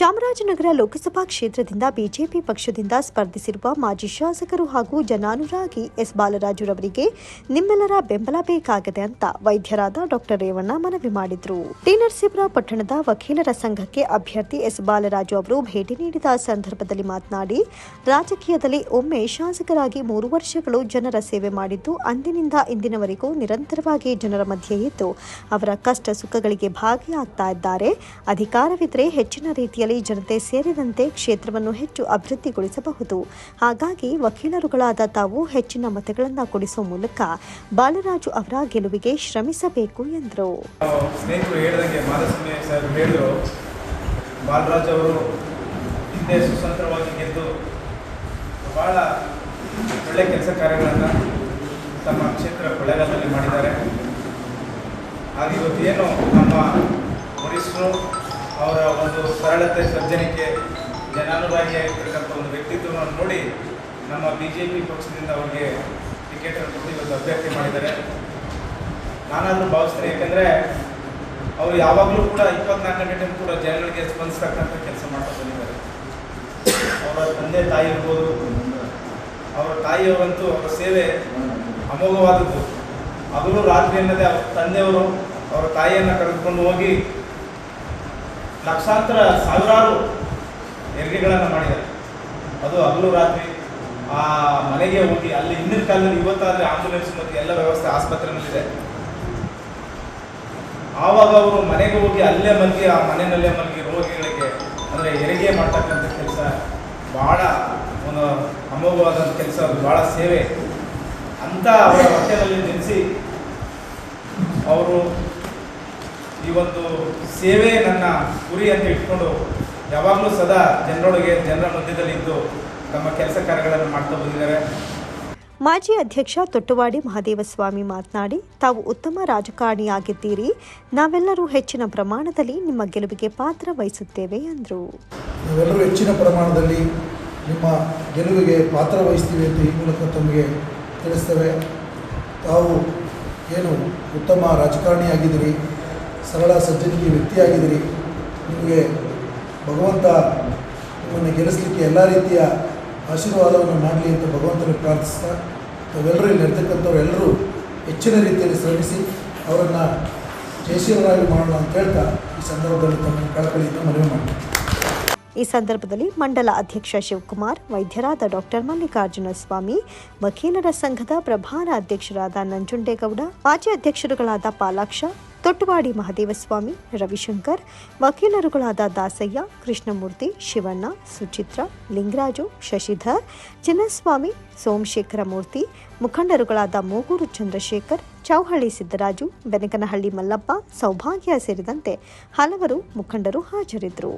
ಚಾಮರಾಜನಗರ ಲೋಕಸಭಾ ಕ್ಷೇತ್ರದಿಂದ ಬಿಜೆಪಿ ಪಕ್ಷದಿಂದ ಸ್ಪರ್ಧಿಸಿರುವ ಮಾಜಿ ಶಾಸಕರು ಹಾಗೂ ಜನಾನುರಾಗಿ ಎಸ್ ಬಾಲರಾಜುರವರಿಗೆ ನಿಮ್ಮೆಲ್ಲರ ಬೆಂಬಲ ಬೇಕಾಗಿದೆ ಅಂತ ವೈದ್ಯರಾದ ಡಾಕ್ಟರ್ ರೇವಣ್ಣ ಮನವಿ ಮಾಡಿದ್ರು. ಟಿ ನರಸೀಪುರ ಪಟ್ಟಣದ ವಕೀಲರ ಸಂಘಕ್ಕೆ ಅಭ್ಯರ್ಥಿ ಎಸ್ ಬಾಲರಾಜು ಅವರು ಭೇಟಿ ನೀಡಿದ ಸಂದರ್ಭದಲ್ಲಿ ಮಾತನಾಡಿ, ರಾಜಕೀಯದಲ್ಲಿ ಒಮ್ಮೆ ಶಾಸಕರಾಗಿ ಮೂರು ವರ್ಷಗಳು ಜನರ ಸೇವೆ ಮಾಡಿದ್ದು, ಅಂದಿನಿಂದ ಇಂದಿನವರೆಗೂ ನಿರಂತರವಾಗಿ ಜನರ ಮಧ್ಯೆ ಇದ್ದು, ಅವರ ಕಷ್ಟ ಸುಖಗಳಿಗೆ ಭಾಗಿಯಾಗ್ತಾ ಇದ್ದಾರೆ. ಅಧಿಕಾರವಿದ್ರೆ ಹೆಚ್ಚಿನ ರೀತಿಯಲ್ಲಿ ಜನತೆ ಸೇರಿದಂತೆ ಕ್ಷೇತ್ರವನ್ನು ಹೆಚ್ಚು ಅಭಿವೃದ್ಧಿಗೊಳಿಸಬಹುದು. ಹಾಗಾಗಿ ವಕೀಲರುಗಳಾದ ತಾವು ಹೆಚ್ಚಿನ ಮತಗಳನ್ನು ಕೊಡಿಸುವ ಮೂಲಕ ಬಾಲರಾಜು ಅವರ ಗೆಲುವಿಗೆ ಶ್ರಮಿಸಬೇಕು ಎಂದರು. ಬಾಲರಾಜ್ ಅವರು ಗೆದ್ದು ಕೆಲಸ ಕಾರ್ಯಗಳನ್ನು ತಮ್ಮ ಕ್ಷೇತ್ರ ಕೊಳ್ಳೇಗಾಲದಲ್ಲಿ ಮಾಡಿದ್ದಾರೆ. ಹಾಗೆ ಇವತ್ತೇನು ನಮ್ಮ ವರಿಷ್ಠರು ಅವರ ಒಂದು ಸರಳತೆ, ಸಜ್ಜನಿಕೆ ಜನಾನುಭಾಗಿಯಾಗಿರ್ತಕ್ಕಂಥ ಒಂದು ವ್ಯಕ್ತಿತ್ವವನ್ನು ನೋಡಿ ನಮ್ಮ ಬಿ ಜೆ ಪಿ ಪಕ್ಷದಿಂದ ಅವರಿಗೆ ಟಿಕೆಟನ್ನು ಕೊಟ್ಟು ಇವತ್ತು ಅಭ್ಯರ್ಥಿ ಮಾಡಿದ್ದಾರೆ. ನಾನಾದರೂ ಭಾವಿಸ್ತೇನೆ, ಯಾಕಂದರೆ ಅವರು ಯಾವಾಗಲೂ ಕೂಡ ಇಪ್ಪತ್ನಾಲ್ಕು ಗಂಟೆ ಕೂಡ ಜನಗಳಿಗೆ ಸ್ಪಂದಿಸ್ತಕ್ಕಂಥ ಕೆಲಸ ಮಾಡ್ತಾ ಬಂದಿದ್ದಾರೆ. ಅವರ ತಂದೆ ತಾಯಿ ಇರ್ಬೋದು, ಅವರ ತಾಯಿಯವರಂತೂ ಅವರ ಸೇವೆ ಅಮೋಘವಾದದ್ದು. ಅದರಲ್ಲೂ ರಾತ್ರಿ ಅನ್ನದೇ ಅವರ ತಂದೆಯವರು ಅವರ ತಾಯಿಯನ್ನು ಕರೆದುಕೊಂಡು ಹೋಗಿ ಲಕ್ಷಾಂತರ ಸಾವಿರಾರು ಹೆರಿಗೆಗಳನ್ನು ಮಾಡಿದ್ದಾರೆ. ಅದು ಹಗಲು ರಾತ್ರಿ, ಆ ಮನೆಗೆ ಹೋಗಿ ಅಲ್ಲಿ ಹಿಂದಿನ ಕಾಲದಲ್ಲಿ ಇವತ್ತಾದರೆ ಆಂಬುಲೆನ್ಸ್ ಮತ್ತು ಎಲ್ಲ ವ್ಯವಸ್ಥೆ ಆಸ್ಪತ್ರೆನಲ್ಲಿದೆ ಆವಾಗ ಅವರು ಮನೆಗೆ ಹೋಗಿ ಅಲ್ಲೇ ಮಲಗಿ, ಆ ಮನೆಯಲ್ಲೇ ಮಲಗಿ ರೋಗಿಗಳಿಗೆ ಅಂದರೆ ಹೆರಿಗೆ ಮಾಡ್ತಕ್ಕಂಥ ಕೆಲಸ ಭಾಳ ಒಂದು ಅಮೋಘವಾದಂಥ ಕೆಲಸ ಭಾಳ ಸೇವೆ. ಅಂತ ಅವರ ಹೊಟ್ಟೆನಲ್ಲಿ ನೆನೆಸಿ ಅವರು ಈ ಒಂದು ಸೇವೆ ನನ್ನ ಗುರಿ ಅಂತ ಇಟ್ಕೊಂಡು ಯಾವಾಗಲೂ ಸದಾ ಜನರೊಳಗೆ ಜನರ ಮಧ್ಯದಲ್ಲಿ ಇದ್ದು ತಮ್ಮ ಕೆಲಸ ಕಾರ್ಯಗಳನ್ನು ಮಾಡ್ತಾ ಬಂದಿದ್ದಾರೆ. ಮಾಜಿ ಅಧ್ಯಕ್ಷ ತೊಟ್ಟುವಾಡಿ ಮಹಾದೇವಸ್ವಾಮಿ ಮಾತನಾಡಿ ತಾವು ಉತ್ತಮ ರಾಜಕಾರಣಿಯಾಗಿದ್ದೀರಿ. ನಾವೆಲ್ಲರೂ ಹೆಚ್ಚಿನ ಪ್ರಮಾಣದಲ್ಲಿ ನಿಮ್ಮ ಗೆಲುವಿಗೆ ಪಾತ್ರ ವಹಿಸುತ್ತೇವೆ ಎಂದರು ನಾವೆಲ್ಲರೂ ಹೆಚ್ಚಿನ ಪ್ರಮಾಣದಲ್ಲಿ ನಿಮ್ಮ ಗೆಲುವಿಗೆ ಪಾತ್ರ ವಹಿಸ್ತೀವಿ ಅಂತ ಈ ಮೂಲಕ ತಮಗೆ ತಿಳಿಸ್ತೇವೆ. ತಾವು ಏನು ಉತ್ತಮ ರಾಜಕಾರಣಿಯಾಗಿದ್ದೀರಿ ಸರಳ ಸಜ್ಜನಿಕೆ ವ್ಯಕ್ತಿಯಾಗಿದ್ದೀರಿ. ನಿಮಗೆ ಭಗವಂತ ನಿಮ್ಮನ್ನು ಗೆಲ್ಲಿಸಲಿಕ್ಕೆ ಎಲ್ಲ ರೀತಿಯ ಆಶೀರ್ವಾದವನ್ನು ಮಾಡಲಿ ಅಂತ ಭಗವಂತನಿಗೆ ಪ್ರಾರ್ಥಿಸ್ತಾ, ತಾವೆಲ್ಲರೂ ಇಲ್ಲಿ ಇರ್ತಕ್ಕಂಥವ್ರು ಎಲ್ಲರೂ ಹೆಚ್ಚಿನ ರೀತಿಯಲ್ಲಿ ಶ್ರಮಿಸಿ ಅವರನ್ನು ಜಯಶೀಲರಾಗಿ ಮಾಡೋಣ ಅಂತ ಹೇಳ್ತಾ ಈ ಸಂದರ್ಭದಲ್ಲಿ ತಮ್ಮ ಕಳಕಳಿಯಿಂದ ಮನವಿ ಮಾಡ್ತೀನಿ. ಈ ಸಂದರ್ಭದಲ್ಲಿ ಮಂಡಲ ಅಧ್ಯಕ್ಷ ಶಿವಕುಮಾರ್, ವೈದ್ಯರಾದ ಡಾಕ್ಟರ್ ಮಲ್ಲಿಕಾರ್ಜುನ ಸ್ವಾಮಿ, ವಕೀಲರ ಸಂಘದ ಪ್ರಭಾರ ಅಧ್ಯಕ್ಷರಾದ ನಂಜುಂಡೇಗೌಡ, ಮಾಜಿ ಅಧ್ಯಕ್ಷರುಗಳಾದ ಪಾಲಾಕ್ಷ ತೊಟ್ಟವಾಡಿ ಮಹದೇವಸ್ವಾಮಿ, ರವಿಶಂಕರ್, ವಕೀಲರುಗಳಾದ ದಾಸಯ್ಯ, ಕೃಷ್ಣಮೂರ್ತಿ, ಶಿವಣ್ಣ, ಸುಚಿತ್ರ, ಲಿಂಗರಾಜು, ಶಶಿಧರ್, ಚಿನ್ನಸ್ವಾಮಿ ಸೋಮಶೇಖರ ಮೂರ್ತಿ ಮುಖಂಡರುಗಳಾದ ಮೂಗೂರು ಚಂದ್ರಶೇಖರ್, ಚೌಹಳ್ಳಿ ಸಿದ್ದರಾಜು, ಬೆನಕನಹಳ್ಳಿ ಮಲ್ಲಪ್ಪ, ಸೌಭಾಗ್ಯ ಸೇರಿದಂತೆ ಹಲವರು ಮುಖಂಡರು ಹಾಜರಿದ್ದರು.